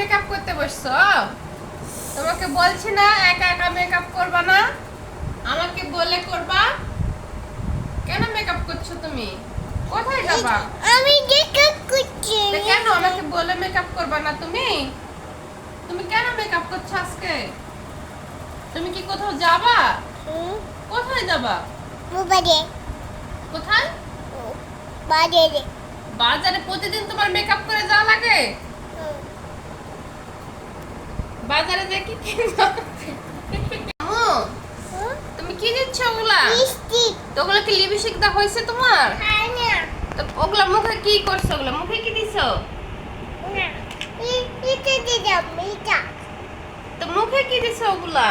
Makeup করতে বসছো? তোমাকে বলছি না একা একা মেকআপ করবা না। আমাকে বলে করবা। কেন মেকআপ করছ তুমি? কোথায় যাবা? আমি মেকআপ করছি। কেন আমাকে বলে মেকআপ করবা না তুমি? তুমি কেন মেকআপ করছ আজকে? তুমি কি কোথাও যাবা? কোথায় যাবা? মোবাইলে কোথায়? বাজারে বাজারে প্রতিদিন তোমার মেকআপ করে যাওয়া লাগে বাজারে দেখি তুমি কি দিচ্ছ ওগুলা? ওগুলা কি লিপস্টিক দা হয়েছে তোমার? তো ওগুলা মুখে কি করছ ওগুলা? মুখে কি দিছো? তো মুখে কি দিছো ওগুলা?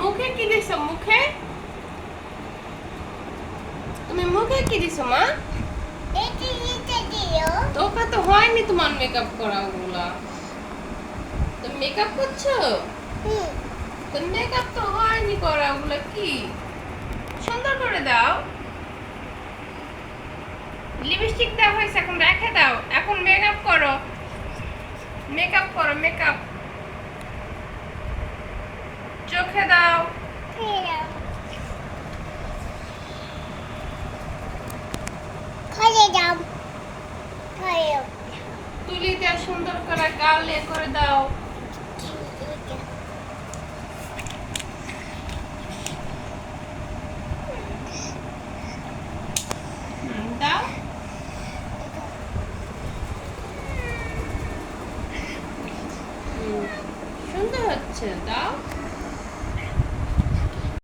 মুখে কি দিছো মুখে? তুমি মুখে কি দিছো মা? তো হয়নি তোমার মেকআপ করা ওগুলা তো মেকআপ করছ তো মেকআপ তো হয়নি করা ওগুলা কি? সুন্দর করে দাও। লিপস্টিক দেওয়া হয়েছে এখন রেখে দাও। এখন মেকআপ করো। মেকআপ করো মেকআপ চোখে দাও। সুন্দর করে গাল এ করে দাও। সুন্দর হচ্ছে দাও।